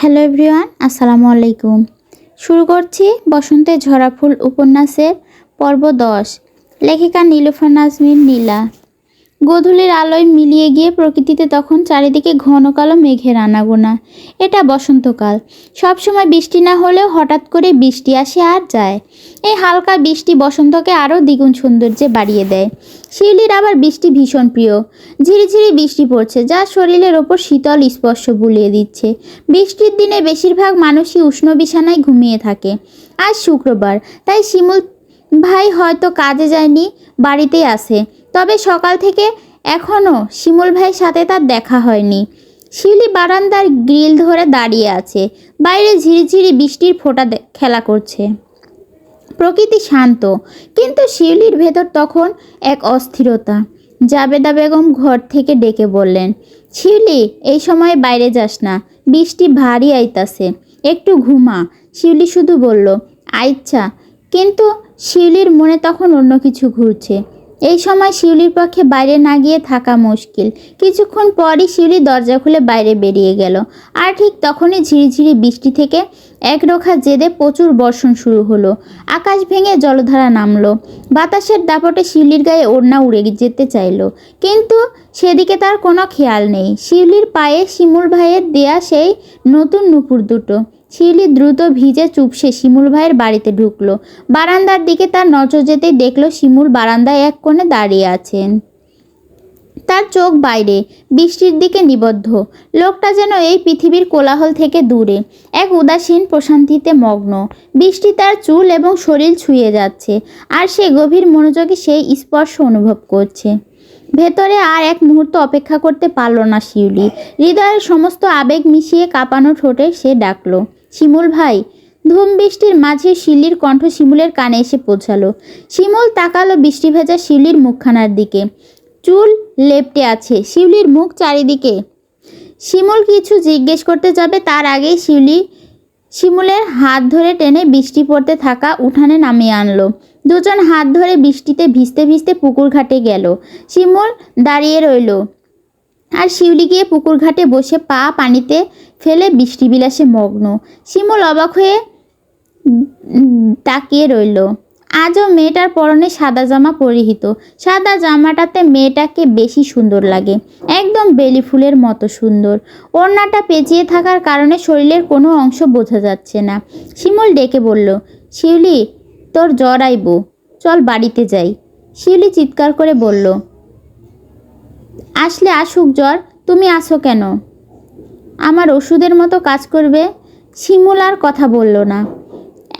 Hello everyone, আসসালামু আলাইকুম। শুরু করছি বসন্তের ঝরা ফুল উপন্যাসের পর্ব দশ। লেখিকা নীলুফা নাজমিন নীলা। গোধূলির আলোয় মিলিয়ে গিয়ে প্রকৃতিতে তখন চারিদিকে ঘন কালো মেঘের আনাগোনা। এটা বসন্তকাল। সবসময় বৃষ্টি না হলেও হঠাৎ করে বৃষ্টি আসে আর যায়। এই হালকা বৃষ্টি বসন্তকে আরও দ্বিগুণ সৌন্দর্যে বাড়িয়ে দেয়। শিউলির আবার বৃষ্টি ভীষণ প্রিয়। ঝিরিঝিরি বৃষ্টি পড়ছে, যা শরীরের ওপর শীতল স্পর্শ বুলিয়ে দিচ্ছে। বৃষ্টির দিনে বেশিরভাগ মানুষই উষ্ণ বিছানায় ঘুমিয়ে থাকে। আজ শুক্রবার, তাই শিমুল ভাই হয়তো কাজে যায়নি, বাড়িতেই আছে। তবে সকাল থেকে এখনও শিমুল ভাইয়ের সাথে তার দেখা হয়নি। শিউলি বারান্দার গ্রিল ধরে দাঁড়িয়ে আছে। বাইরে ঝিরিঝিরি বৃষ্টির ফোঁটা খেলা করছে। প্রকৃতি শান্ত, কিন্তু শিউলির ভেতর তখন এক অস্থিরতা। জাবেদা বেগম ঘর থেকে ডেকে বললেন, শিউলি, এই সময় বাইরে যাস না। বৃষ্টি ভারী আইতাছে। একটু ঘুমা। শিউলি শুধু বলল আচ্ছা। কিন্তু শিউলির মনে তখন অন্য কিছু ঘুরছে। এই সময় শিউলির পক্ষে বাইরে না গিয়ে থাকা মুশকিল। কিছুক্ষণ পরই শিউলি দরজা খুলে বাইরে বেরিয়ে গেল। আর ঠিক তখনই ঝিরিঝিরি বৃষ্টি থেকে এক রোখা জেদে প্রচুর বর্ষণ শুরু হলো। আকাশ ভেঙে জলধারা নামলো। বাতাসের দাপটে শিউলির গায়ে ওড়না উড়ে যেতে চাইলো। কিন্তু সেদিকে তার কোনো খেয়াল নেই। শিউলির পায়ে শিমুল ভাইয়ের দেয়া সেই নতুন নুপুর দুটো। শিউলি দ্রুত ভিজে চুপসে শিমুল ভাইয়ের বাড়িতে ঢুকলো। বারান্দার দিকে তার নজর যেতেই দেখল শিমুল বারান্দায় এক কোণে দাঁড়িয়ে আছেন। তার চোখ বাইরে, বৃষ্টির দিকে নিবদ্ধ। লোকটা যেন এই পৃথিবীর কোলাহল থেকে দূরে। এক উদাসীন প্রশান্তিতে মগ্ন। বৃষ্টি তার চুল এবং শরীর ছুঁয়ে যাচ্ছে আর সে গভীর মনোযোগে সেই স্পর্শ অনুভব করছে। ভেতরে আর এক মুহূর্ত অপেক্ষা করতে পারল না শিউলি। হৃদয়ের সমস্ত আবেগ মিশিয়ে কাঁপানো ঠোঁটে সে ডাকলো শিমুল ভাই, ধুম বৃষ্টির মাঝে শিলির কণ্ঠ শিমুলের কানে এসে পৌঁছালো। শিমুল তাকালো বৃষ্টি ভেজা শিউলির মুখখানার দিকে। চুল লেপটে আছে শিউলির মুখ চারিদিকে। শিমুল কিছু জিজ্ঞেস করতে যাবে, তার আগেই শিউলি শিমুলের হাত ধরে টেনে বৃষ্টি পড়তে থাকা উঠানে নামিয়ে আনলো। দুজন হাত ধরে বৃষ্টিতে ভিজতে ভিজতে পুকুর ঘাটে গেল। শিমুল দাঁড়িয়ে রইল। আর শিউলি গিয়ে পুকুর ঘাটে বসে পা পানিতে ফেলে বৃষ্টি বিলাসে মগ্ন। শিমুল অবাক হয়ে তাকিয়ে রইল। আজও মেয়েটার পরনে সাদা জামা পরিহিত। সাদা জামাটাতে মেয়েটাকে বেশি সুন্দর লাগে। একদম বেলি ফুলের মতো সুন্দর। ওড়নাটা পেঁচিয়ে থাকার কারণে শরীরের কোনো অংশ বোঝা যাচ্ছে না। শিমুল ডেকে বলল, শিউলি, তোর জ্বর আইব। চল বাড়িতে যাই। শিউলি চিৎকার করে বলল, আসলে আসুক জ্বর, তুমি আসো কেন? আমার ওষুধের মতো কাজ করবে? শিমুল আর কথা বলল না।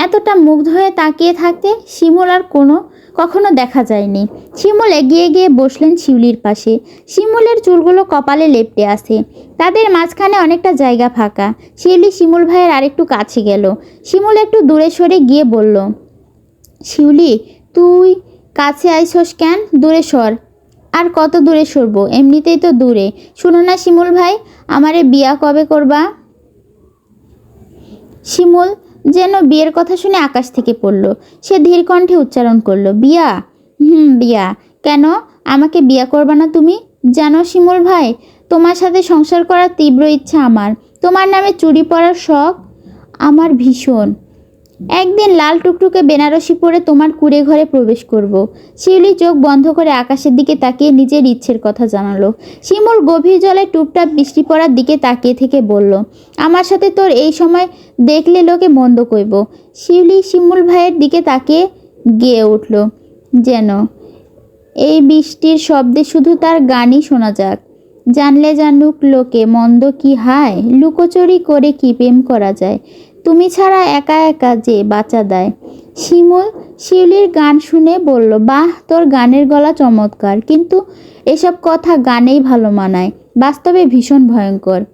এতটা মুগ্ধ হয়ে তাকিয়ে থাকতে শিমুল আর কোনো, কখনো দেখা যায়নি। শিমুল এগিয়ে গিয়ে বসলেন শিউলির পাশে। শিমুলের চুলগুলো কপালে লেপটে আসে তাদের মাঝখানে অনেকটা জায়গা ফাঁকা। শিউলি শিমুল ভাইয়ের আরেকটু কাছে গেল। শিমুল একটু দূরে সরে গিয়ে বলল, শিউলি, তুই কাছে আইসস কেন? দূরে সর। আর কত দূরে সরব? এমনিতেই তো দূরে। শুনো না শিমুল ভাই, আমারে বিয়া কবে করবা? শিমুল যেন বিয়ের কথা শুনে আকাশ থেকে পড়ল। সে ধীর কণ্ঠে উচ্চারণ করল, বিয়া? হুম, বিয়া। কেন? আমাকে বিয়া করবা না তুমি? জানো শিমুল ভাই, তোমার সাথে সংসার করার তীব্র ইচ্ছা আমার। তোমার নামে চুরি পরার শখ আমার ভীষণ। একদিন লাল টুকটুকে বেনারসি পরে তোমার কুড়ে ঘরে প্রবেশ করব। শিউলি চোখ বন্ধ করে আকাশের দিকে তাকিয়ে নিজের ইচ্ছের কথা জানালো। শিমুল গভীর জলে টুপটাপ বৃষ্টি পড়ার দিকে তাকিয়ে থেকে বলল, আমার সাথে তোর এই সময় দেখলে লোকে মন্দ কইব। শিউলি শিমুল ভাইয়ের দিকে তাকিয়ে গেয়ে উঠল, যেন এই বৃষ্টির শব্দে শুধু তার গানই শোনা যাক। জানলে জানুক লোকে মন্দ কি হায়, লুকোচুরি করে কি প্রেম করা যায়। তুমি ছাড়া একা একা যে বাঁচা দেয়। শিমুল শিউলির গান শুনে বলল, বাহ, তোর গানের গলা চমৎকার। কিন্তু এসব কথা গানেই ভালো মানায়। বাস্তবে ভীষণ ভয়ঙ্কর।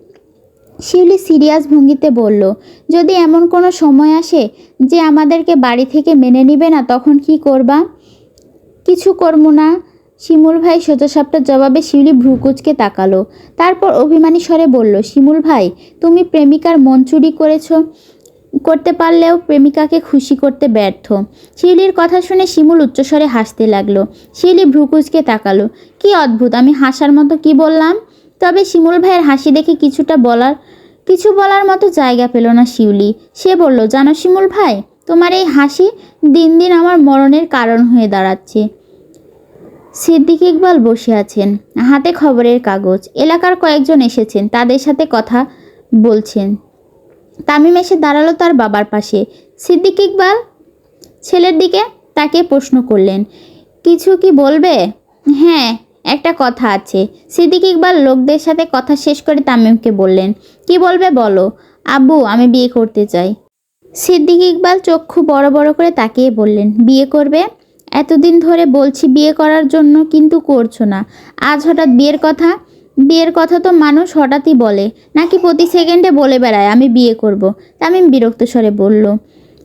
শিউলি সিরিয়াস ভঙ্গিতে বলল, যদি এমন কোনো সময় আসে যে আমাদেরকে বাড়ি থেকে মেনে নিবে না, তখন কি করবা? কিছু করব না। শিমুল ভাই সোজাসাপটার জবাবে শিউলি ভ্রুকুচকে তাকালো। তারপর অভিমানী স্বরে বলল, শিমুল ভাই, তুমি প্রেমিকার মন চুরি করেছ। করতে পারলেও প্রেমিকাকে খুশি করতে ব্যর্থ। শিউলির কথা শুনে শিমুল উচ্চস্বরে হাসতে লাগল। শিউলি ভ্রুকুচকে তাকালো। কি অদ্ভুত, আমি হাসার মতো কি বললাম? তবে শিমুল ভাইয়ের হাসি দেখে কিছুটা বলার, কিছু বলার মতো জায়গা পেল না শিউলি। সে বলল, জানো শিমুল ভাই, তোমার এই হাসি দিন দিন আমার মরণের কারণ হয়ে দাঁড়াচ্ছে। সিদ্দিক ইকবাল বসে আছেন, হাতে খবরের কাগজ। এলাকার কয়েকজন এসেছেন, তাদের সাথে কথা বলছেন। তামিম এসে দাঁড়াল তার বাবার পাশে। সিদ্দিক ইকবাল ছেলের দিকে তাকে প্রশ্ন করলেন, কিছু কি বলবে? হ্যাঁ একটা কথা আছে। সিদ্দিক ইকবাল লোকদের সাথে কথা শেষ করে তামিমকে বললেন, কি বলবে বলো? আব্বু, আমি বিয়ে করতে চাই। সিদ্দিক ইকবাল চক্ষু বড় বড় করে তাকিয়ে বললেন, বিয়ে করবে? এতদিন ধরে বলছি বিয়ে করার জন্য কিন্তু করছ না। আজ হঠাৎ বিয়ের কথা বিয়ের কথা তো মানুষ হঠাৎই বলে। নাকি প্রতি সেকেন্ডে বলে বেড়ায়, আমি বিয়ে করব। তামিম বিরক্ত স্বরে বলল,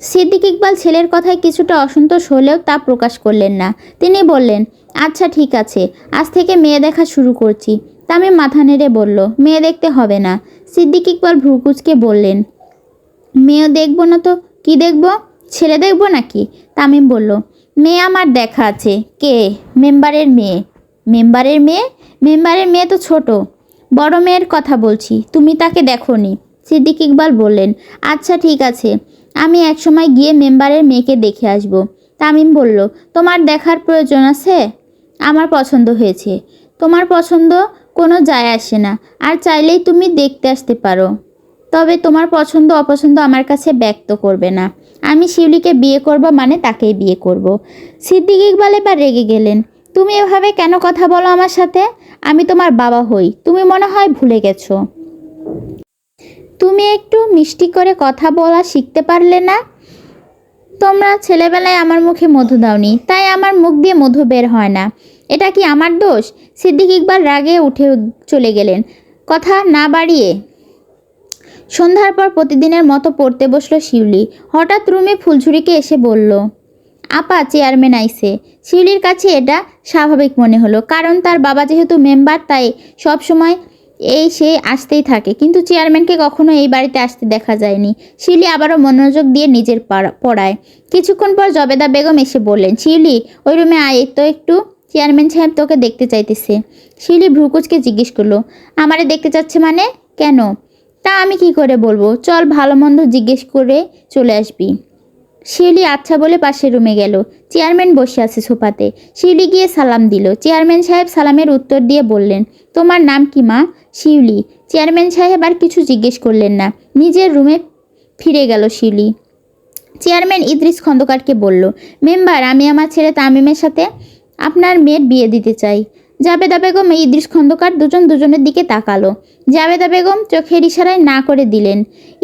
সিদ্দিক ইকবাল ছেলের কথায় কিছুটা অসন্তোষ হলেও তা প্রকাশ করলেন না। তিনি বললেন আচ্ছা ঠিক আছে, আজ থেকে মেয়ে দেখা শুরু করছি। তামিম মাথা নেড়ে বলল, মেয়ে দেখতে হবে না। সিদ্দিক ইকবাল ভ্রুকুচকে বললেন মেয়ে দেখব না তো? কি দেখব? ছেলে দেখব নাকি? তামিম বলল, মেয়ে আমার দেখা আছে। কে? মেম্বারের মেয়ে। মেম্বারের মেয়ে? মেম্বারের মেয়ে তো ছোট। বড় মেয়ের কথা বলছি, তুমি তাকে দেখো নি সিদ্দিক ইকবাল বললেন আচ্ছা ঠিক আছে। আমি একসময় গিয়ে মেম্বারের মেয়েকে দেখে আসব। তামিম বলল, তোমার দেখার প্রয়োজন আছে? আমার পছন্দ হয়েছে। তোমার পছন্দ কোনো যায় আসে না, আর চাইলেই তুমি দেখতে আসতে পারো। তবে তোমার পছন্দ, অপছন্দ আমার কাছে ব্যক্ত করবে না। আমি শিউলিকে বিয়ে করব মানে তাকেই বিয়ে করব। সিদ্দিক ইকবাল এবার রেগে গেলেন। তুমি এভাবে কেন কথা বলো আমার সাথে? আমি তোমার বাবা হই। তুমি মনে হয় ভুলে গেছো। তুমি একটু মিষ্টি করে কথা বলা শিখতে পারলে না? তোমরা ছেলেবেলায় আমার মুখে মধু দাওনি, তাই আমার মুখ দিয়ে মধু বের হয় না। এটা কি আমার দোষ? সিদ্দিক ইকবাল রাগে উঠে চলে গেলেন। কথা না বাড়িয়ে। সন্ধ্যার পর প্রতিদিনের মতো পড়তে বসল শিউলি। হঠাৎ রুমে ফুলঝুরিকে এসে বলল, আপা, চেয়ারম্যান আইসে শিউলির কাছে এটা স্বাভাবিক মনে হলো। কারণ তার বাবা যেহেতু মেম্বার, তাই সব সময় এই সে আসতেই থাকে। কিন্তু চেয়ারম্যানকে কখনো এই বাড়িতে আসতে দেখা যায়নি। শিউলি আবারও মনোযোগ দিয়ে নিজের পাড়া- পড়ায়। কিছুক্ষণ পর জবেদা বেগম এসে বললেন শিউলি ওই রুমে আয় তো একটু চেয়ারম্যান সাহেব তোকে দেখতে চাইতেছে। শিউলি ভ্রুকুচকে জিজ্ঞেস করল, আমারে দেখতে চাচ্ছে মানে? কেন? তা আমি কি করে বলব? চল ভালো মন্দ জিজ্ঞেস করে চলে আসবি। শিউলি আচ্ছা বলে পাশের রুমে গেল। চেয়ারম্যান বসে আছে সোফাতে। শিউলি গিয়ে সালাম দিল। চেয়ারম্যান সাহেব সালামের উত্তর দিয়ে বললেন, তোমার নাম কি মা? শিউলি। চেয়ারম্যান সাহেব আর কিছু জিজ্ঞেস করলেন না। নিজের রুমে ফিরে গেল শিউলি চেয়ারম্যান ইদ্রিস খন্দকারকে বলল, মেম্বার, আমি আমার ছেলে তামিমের সাথে আপনার মেয়ের বিয়ে দিতে চাই। জাবেদা বেগম এই ইদ্রিস খন্দকার দুজন দুজনের দিকে তাকালো। জাবেদা বেগম চোখের ইশারায় না করে দিলেন।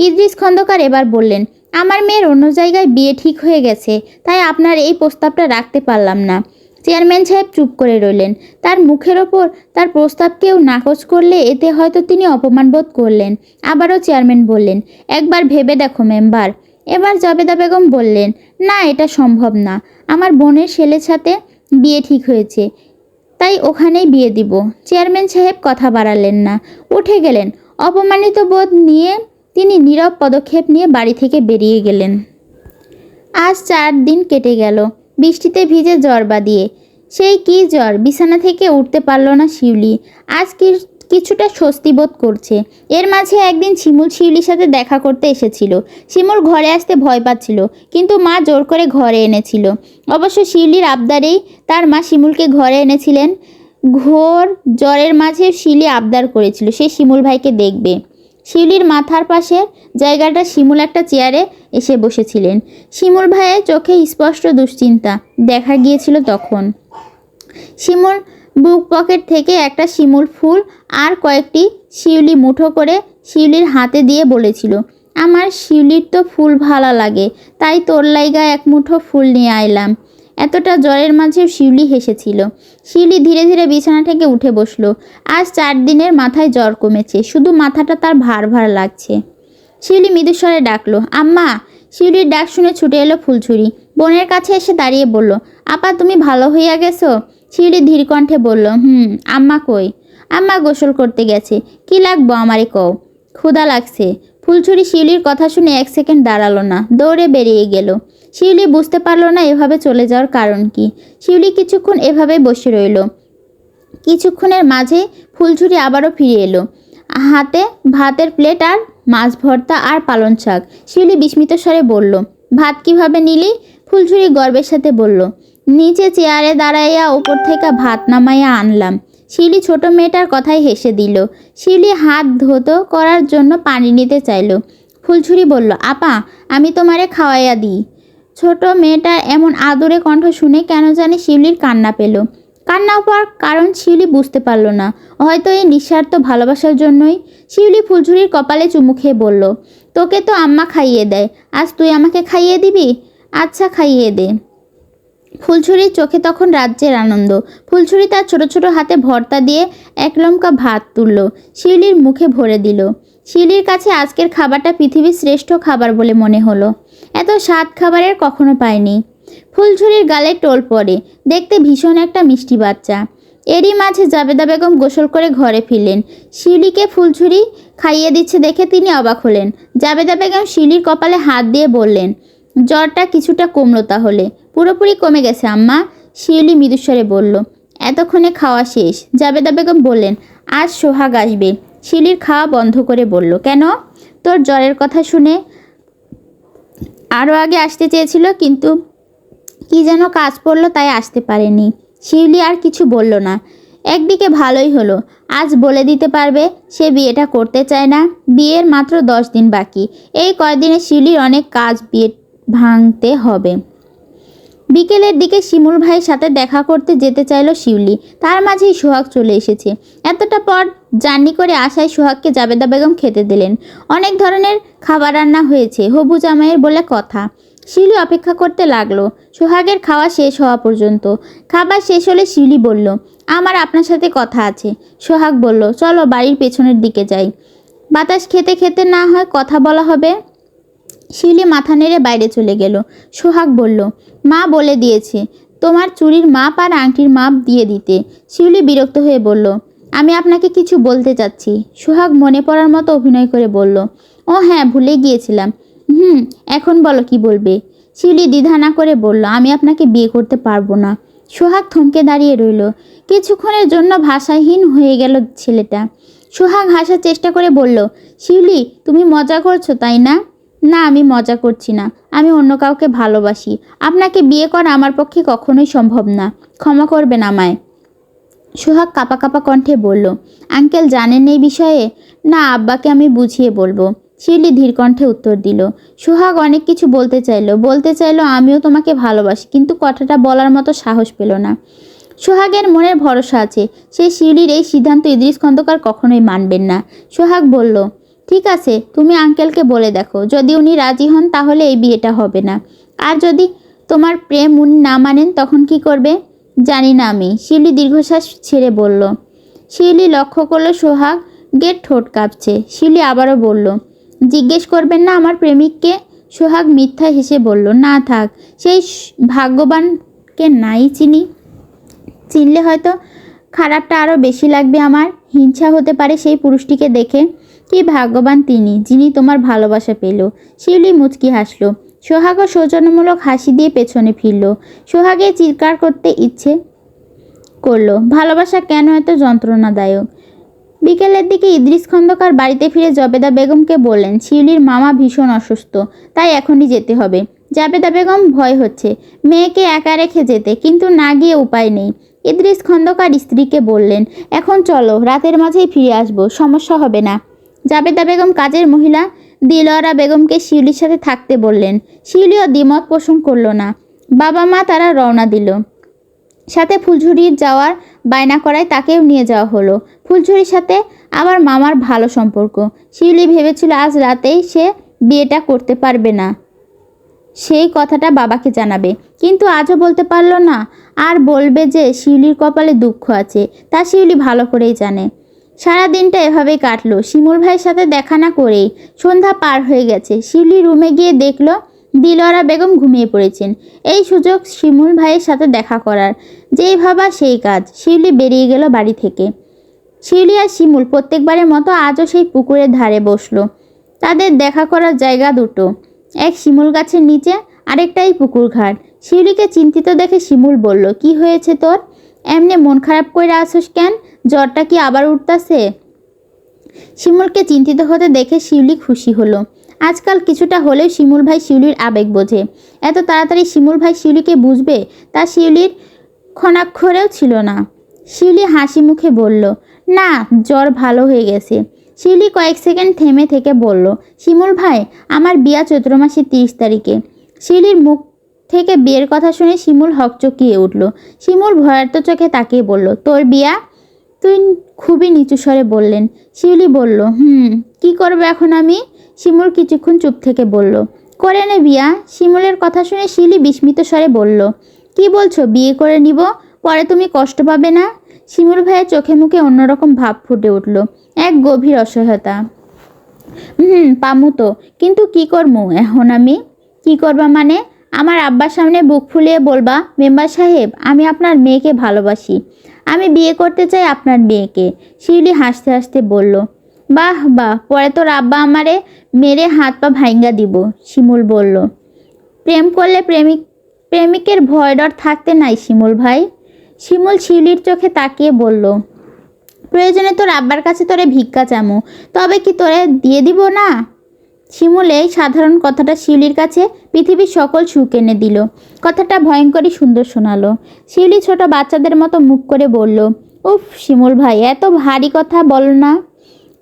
ইদ্রিস খন্দকার এবার বললেন আমার মেয়ের অন্য জায়গায় বিয়ে ঠিক হয়ে গেছে, তাই আপনার এই প্রস্তাবটা রাখতে পারলাম না। চেয়ারম্যান সাহেব চুপ করে রইলেন। তার মুখের ওপর তার প্রস্তাব কেউ নাকচ করলে এতে হয়তো তিনি অপমান বোধ করলেন। আবারও চেয়ারম্যান বললেন, একবার ভেবে দেখো মেম্বার। এবার জবেদা বেগম বললেন, না, এটা সম্ভব না। আমার বোনের ছেলের সাথে বিয়ে ঠিক হয়েছে, তাই ওখানেই বিয়ে দিব। চেয়ারম্যান সাহেব কথা বাড়ালেন না। উঠে গেলেন। অপমানিত বোধ নিয়ে তিনি নীরব পদক্ষেপ নিয়ে বাড়ি থেকে বেরিয়ে গেলেন। আজ চার দিন কেটে গেল, বৃষ্টিতে ভিজে জ্বর বাদিয়ে। সেই কি জ্বর, বিছানা থেকে উঠতে পারল না শিউলি। আজ কিছুটা স্বস্তি বোধ করছে। এর মাঝে একদিন শিমুল শিউলির সাথে দেখা করতে এসেছিল। শিমুল ঘরে আসতে ভয় পাচ্ছিল, কিন্তু মা জোর করে ঘরে এনেছিল। অবশ্য শিউলির আবদারেই তার মা শিমুলকে ঘরে এনেছিলেন। ঘোর জ্বরের মাঝে শিউলি আবদার করেছিল, সে শিমুল ভাইকে দেখবে। শিউলির মাথার পাশে জায়গাটা শিমুল একটা চেয়ারে এসে বসেছিলেন। শিমুল ভাইয়ের চোখে স্পষ্ট দুশ্চিন্তা দেখা গিয়েছিল তখন। শিমুল বুক পকেট থেকে একটা শিমুল ফুল আর কয়েকটি শিউলি মুঠো করে শিউলির হাতে দিয়ে বলেছিল, আমার শিউলির তো ফুল ভালো লাগে, তাই তোর লাইগা এক মুঠো ফুল নিয়ে আইলাম। এতটা জ্বরের মাঝেও শিউলি হেসেছিল। শিউলি ধীরে ধীরে বিছানা থেকে উঠে বসল। আজ চার দিনের মাথায় জ্বর কমেছে, শুধু মাথাটা তার ভার ভার লাগছে। শিউলি মৃদুস্বরে ডাকলো, আম্মা! শিউলির ডাক শুনে ছুটে এলো ফুলছুরি বোনের কাছে এসে দাঁড়িয়ে বলল, আপা, তুমি ভালো হইয়া গেছো? শিউলি ধীর কণ্ঠে বলল, হুম, আম্মা কই? আম্মা গোসল করতে গেছে। কি লাগবো আমারে কও? ক্ষুধা লাগছে। ফুলছুরি শিউলির কথা শুনে এক সেকেন্ড দাঁড়াল না, দৌড়ে বেরিয়ে গেল। শিউলি বুঝতে পারল না এভাবে চলে যাওয়ার কারণ কি। শিউলি কিছুক্ষণ এভাবে বসে রইল। কিছুক্ষণের মাঝে ফুলঝুরি আবারও ফিরে এলো। হাতে ভাতের প্লেট আর মাছ ভর্তা আর পালন শাক। শিউলি বিস্মিত স্বরে বলল, ভাত কীভাবে নিলি? ফুলঝুরি গর্বের সাথে বলল, নিচে চেয়ারে দাঁড়াইয়া ওপর থেকে ভাত নামাইয়া আনলাম। শিউলি ছোট মেয়েটার কথাই হেসে দিল। শিউলি হাত ধোতো করার জন্য পানি নিতে চাইল। ফুলছুরি বলল, আপা, আমি তোমারে খাওয়াইয়া দিই। ছোট মেয়েটার এমন আদরে কণ্ঠ শুনে কেন জানি শিউলির কান্না পেল। কান্না পাওয়ার কারণ শিউলি বুঝতে পারল না। হয়তো এই নিঃস্বার্থ ভালোবাসার জন্যই শিউলি ফুলঝুরির কপালে চুমু খেয়ে বলল, তোকে তো আম্মা খাইয়ে দেয়, আজ তুই আমাকে খাইয়ে দিবি? আচ্ছা খাইয়ে দে। ফুলছুরির চোখে তখন রাজ্যের আনন্দ। ফুলছুরি তার ছোট ছোট হাতে ভর্তা দিয়ে এক লম্কা ভাত তুলল। শিউলির মুখে ভরে দিল। শিউলির কাছে আজকের খাবারটা পৃথিবীর শ্রেষ্ঠ খাবার বলে মনে হলো। এত স্বাদ খাবারের কখনো পায়নি ফুলঝুরির গালে টোল পড়ে। দেখতে ভীষণ একটা মিষ্টি বাচ্চা। এরই মাঝে জাবেদা বেগম গোসল করে ঘরে ফিরলেন। শিউলিকে ফুলঝুরি খাইয়ে দিচ্ছে দেখে তিনি অবাক হলেন। জাবেদা বেগম শিউলির কপালে হাত দিয়ে বললেন, জ্বরটা কিছুটা কমলো তাহলে। পুরোপুরি কমে গেছে, আম্মা। শিউলি মৃদুস্বরে বলল, এতক্ষণে খাওয়া শেষ। জাবেদা বেগম বললেন, আজ সোহাগ আসবে। শিউলির খাওয়া বন্ধ করে বলল, কেন? তোর জ্বরের কথা শুনে আরও আগে আসতে চেয়েছিল, কিন্তু কি যেন কাজ পড়ল তাই আসতে পারেনি। শিউলি আর কিছু বলল না। একদিকে ভালোই হলো, আজ বলে দিতে পারবে সে বিয়েটা করতে চায় না। বিয়ের মাত্র দশ দিন বাকি। এই কয়দিনে শিউলির অনেক কাজ বিয়ে ভাঙতে হবে। বিকেলের দিকে শিমুল ভাইয়ের সাথে দেখা করতে যেতে চাইলো শিউলি। তার মাঝেই সোহাগ চলে এসেছে। এতটা পর জার্নি করে আসায় সোহাগকে জাবেদা বেগম খেতে দিলেন। অনেক ধরনের খাবার রান্না হয়েছে, হবু জামাইয়ের বলে কথা। শিউলি অপেক্ষা করতে লাগল। সোহাগের খাওয়া শেষ হওয়া পর্যন্ত। খাবার শেষ হলে শিউলি বলল, আমার আপনার সাথে কথা আছে। সোহাগ বলল, চলো বাড়ির পেছনের দিকে যাই। বাতাস খেতে খেতে না হয় কথা বলা হবে? শিউলি মাথা নেড়ে বাইরে চলে গেল। সোহাগ বলল, মা বলে দিয়েছে, তোমার চুরির মাপ আর আংটির মাপ দিয়ে দিতে। শিউলি বিরক্ত হয়ে বলল, আমি আপনাকে কিছু বলতে চাচ্ছি। সোহাগ মনে পড়ার মতো অভিনয় করে বলল, ও হ্যাঁ ভুলে গিয়েছিলাম। হুম, এখন বলো কি বলবে? শিউলি দ্বিধা না করে বলল, আমি আপনাকে বিয়ে করতে পারব না। সোহাগ থমকে দাঁড়িয়ে রইল। কিছুক্ষণের জন্য ভাষাহীন হয়ে গেল ছেলেটা। সোহাগ হাসার চেষ্টা করে বলল শিউলি তুমি মজা করছ, তাই না? না, আমি মজা করছি না। আমি অন্য কাউকে ভালোবাসি। আপনাকে বিয়ে করা আমার পক্ষে কখনোই সম্ভব না। ক্ষমা করবেন আমায়। সোহাগ কাপা কাপা কণ্ঠে বলল, আঙ্কেল, জানেন এই বিষয়ে? না, আব্বাকে আমি বুঝিয়ে বলব। শিউলি ধীর কণ্ঠে উত্তর দিল, সোহাগ অনেক কিছু বলতে চাইলো। বলতে চাইলো, আমিও তোমাকে ভালোবাসি। কিন্তু কথাটা বলার মতো সাহস পেল না। সোহাগের মনের ভরসা আছে। সে শিউলির এই সিদ্ধান্ত ইদ্রিস খন্দকার কখনোই মানবেন না। সোহাগ বলল ঠিক আছে, তুমি আঙ্কেলকে বলে দেখো। যদি উনি রাজি হন, তাহলে এই বিয়েটা হবে না। আর যদি তোমার প্রেম উনি না মানেন, তখন কি করবে? জানি না আমি। শিউলি দীর্ঘশ্বাস ছেড়ে বলল। শিউলি লক্ষ্য করল সোহাগ গেট ঠোঁট কাঁপছে। শিউলি আবারও বলল, জিজ্ঞেস করবেন না আমার প্রেমিককে? সোহাগ মিথ্যা হেসে বলল, না থাক, সেই ভাগ্যবানকে নাই চিনি। চিনলে হয়তো খারাপটা আরও বেশি লাগবে আমার। হিংসা হতে পারে সেই পুরুষটিকে দেখে। কি ভাগ্যবান তিনি, যিনি তোমার ভালোবাসা পেল। শিউলি মুচকি হাসলো। সোহাগও সৌজন্যমূলক হাসি দিয়ে পেছনে ফিরল। সোহাগে চিৎকার করতে ইচ্ছে করল। ভালোবাসা কেন এত যন্ত্রণাদায়ক? বিকেলের দিকে ইদ্রিস খন্দকার বাড়িতে ফিরে জবেদা বেগমকে বললেন, শিউলির মামা ভীষণ অসুস্থ, তাই এখনই যেতে হবে। জাবেদা বেগম ভয় হচ্ছে, মেয়েকে একা রেখে যেতে, কিন্তু না গিয়ে উপায় নেই। ইদ্রিস খন্দকার স্ত্রীকে বললেন, এখন চলো, রাতের মাঝেই ফিরে আসব, সমস্যা হবে না। জাবেদা বেগম কাজের মহিলা দিলরা বেগমকে শিউলির সাথে থাকতে বললেন। শিউলিও দ্বিমত পোষণ করল না। বাবা মা তারা রওনা দিল। সাথে ফুলঝুরির যাওয়ার বায়না করায় তাকেও নিয়ে যাওয়া হলো। ফুলঝুরির সাথে আবার মামার ভালো সম্পর্ক। শিউলি ভেবেছিল আজ রাতেই সে বিয়েটা করতে পারবে না। সেই কথাটা বাবাকে জানাবে। কিন্তু আজও বলতে পারল না। আর বলবে যে শিউলির কপালে দুঃখ আছে। তা শিউলি ভালো করেই জানে। সারা দিনটা এভাবেই কাটলো। শিমুল ভাইয়ের সাথে দেখা না করেই সন্ধ্যা পার হয়ে গেছে। শিউলি রুমে গিয়ে দেখল দিলরা বেগম ঘুমিয়ে পড়েছেন। এই সুযোগ শিমুল ভাইয়ের সাথে দেখা করার। যেই ভাবা সেই কাজ। শিউলি বেরিয়ে গেল বাড়ি থেকে। শিউলি আর শিমুল প্রত্যেকবারের মতো আজও সেই পুকুরের ধারে বসল। তাদের দেখা করার জায়গা দুটো। এক শিমুল গাছের নিচে, আরেকটাই পুকুর ঘাট। শিউলিকে চিন্তিত দেখে শিমুল বলল, কি হয়েছে তোর? এমনি মন খারাপ করে আসোস কেন? জ্বরটা কি আবার উঠতাছে? শিমুলকে চিন্তিত হতে দেখে শিউলি খুশি হলো। আজকাল কিছুটা হলেও শিমুল ভাই শিউলির আবেগ বোঝে। এত তাড়াতাড়ি শিমুল ভাই শিউলিকে বুঝবে, তা শিউলির ক্ষণাক্ষরেও ছিল না। শিউলি হাসি মুখে বলল, না, জ্বর ভালো হয়ে গেছে। শিউলি কয়েক সেকেন্ড থেমে থেকে বলল, শিমুল ভাই, আমার বিয়া চৈত্র মাসের তিরিশ তারিখে। শিউলির মুখ থেকে বিয়ের কথা শুনে শিমুল হকচকিয়ে উঠল। শিমুল ভয়ার্ত চোখে তাকিয়ে বলল, তোর বিয়া? তুই খুবই নিচু স্বরে বললেন। শিউলি বলল, হুম, কি করবে এখন আমি? শিমুল কিছুক্ষণ চুপ থেকে বলল, করে নে বিয়া। শিমুলের কথা শুনে শিউলি বিস্মিত স্বরে বলল, কি বলছো, বিয়ে করে নিব? পরে তুমি কষ্ট পাবে না? শিমুল ভাইয়ের চোখে মুখে অন্যরকম ভাব ফুটে উঠল, এক গভীর অসহায়তা। হুম, পামু তো, কিন্তু কি করমু এখন আমি? কি করবা মানে? আমার আব্বার সামনে বুক ফুলিয়ে বলবা, মেম্বার সাহেব, আমি আপনার মেয়েকে ভালোবাসি। আমি বিয়ে করতে চাই আপনার মেয়েকে। শিউলি হাসতে হাসতে বলল, বাহ বাহ, পরে তোর আব্বা আমারে মেরে হাত পা ভাইঙ্গা দিব। শিমুল বলল, প্রেম করলে প্রেমিক, প্রেমিকের ভয় ডর থাকতে নাই শিমুল ভাই। শিমুল শিউলির চোখে তাকিয়ে বলল, প্রয়োজনে তোর আব্বার কাছে তোরে ভিক্ষা চামু। তবে কি তোরে দিয়ে দিব না? শিমুল এই সাধারণ কথাটা শিউলির কাছে পৃথিবীর সকল সুখ এনে দিল। কথাটা ভয়ঙ্করই সুন্দর শোনালো। শিউলি ছোট বাচ্চাদের মতো মুখ করে বলল, উফ, শিমুল ভাই, এত ভারী কথা বলো না।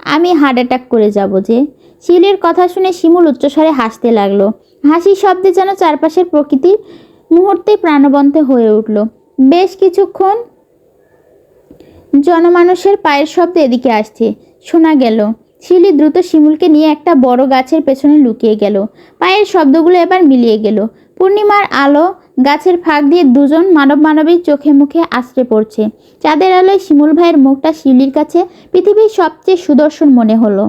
আমি হার্ট অ্যাটাক করে যাব যে। শিউলির কথা শুনে শিমুল উচ্চস্বরে হাসতে লাগল। হাসির শব্দে যেন চারপাশের প্রকৃতি মুহূর্তেই প্রাণবন্ত হয়ে উঠল। বেশ কিছুক্ষণ? জনমানুষের পায়ের শব্দ এদিকে আসছে। শোনা গেল শিলি দ্রুত শিমুলকে নিয়ে একটা বড় গাছের পেছনে লুকিয়ে গেল। পায়ের শব্দগুলো এবার মিলিয়ে গেল। পূর্ণিমার আলো গাছের ফাঁক দিয়ে দুজন মানব মানবীর চোখে মুখে আশ্রে পড়ছে। চাঁদের আলোয় শিমুল ভাইয়ের মুখটা শিউলির কাছে পৃথিবীর সবচেয়ে সুদর্শন মনে হলো।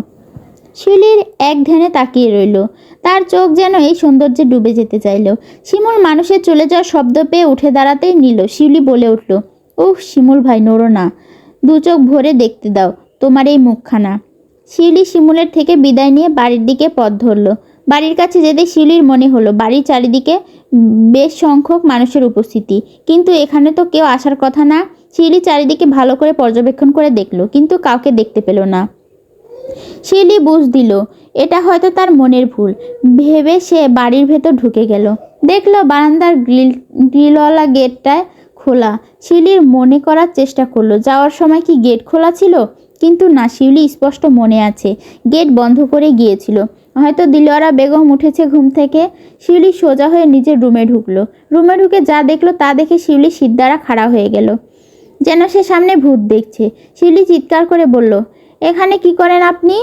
শিউলির এক ধ্যানে তাকিয়ে রইল। তার চোখ যেন এই সৌন্দর্যে ডুবে যেতে চাইল। শিমুল মানুষের চলে যাওয়ার শব্দ পেয়ে উঠে দাঁড়াতেই নিল। শিউলি বলে উঠল উহ শিমুল ভাই, নড়ো না। দু চোখ ভরে দেখতে দাও। তোমার এই মুখখানা। শিউলি শিমুলের থেকে বিদায় নিয়ে বাড়ির দিকে পথ ধরল। বাড়ির কাছে যেতে শিউলির মনে হলো, বাড়ির চারিদিকে বেশ সংখ্যক মানুষের উপস্থিতি। কিন্তু এখানে তো কেউ আসার কথা না। শিউলি চারিদিকে ভালো করে পর্যবেক্ষণ করে দেখল, কিন্তু কাউকে দেখতে পেল না। শিউলি বুঝ দিল, এটা হয়তো তার মনের ভুল। ভেবে সে বাড়ির ভেতর ঢুকে গেল। দেখল বারান্দার গ্রিল, গ্রিলওয়ালা গেটটায় খোলা। শিউলির মনে করার চেষ্টা করল, যাওয়ার সময় কি গেট খোলা ছিল? কিন্তু না শিউলি স্পষ্ট মনে আছে, গেট বন্ধ করে গিয়েছিল। হয়তো দিলওয়ারা বেগম উঠেছে ঘুম থেকে। শিউলি সোজা হয়ে নিজের রুমে ঢুকলো। রুমে ঢুকে যা দেখল তা দেখে শিউলি সিদ্ধারা খাড়া হয়ে গেল। যেন সে সামনে ভূত দেখছে। শিউলি চিৎকার করে বলল, এখানে কি করেন আপনি?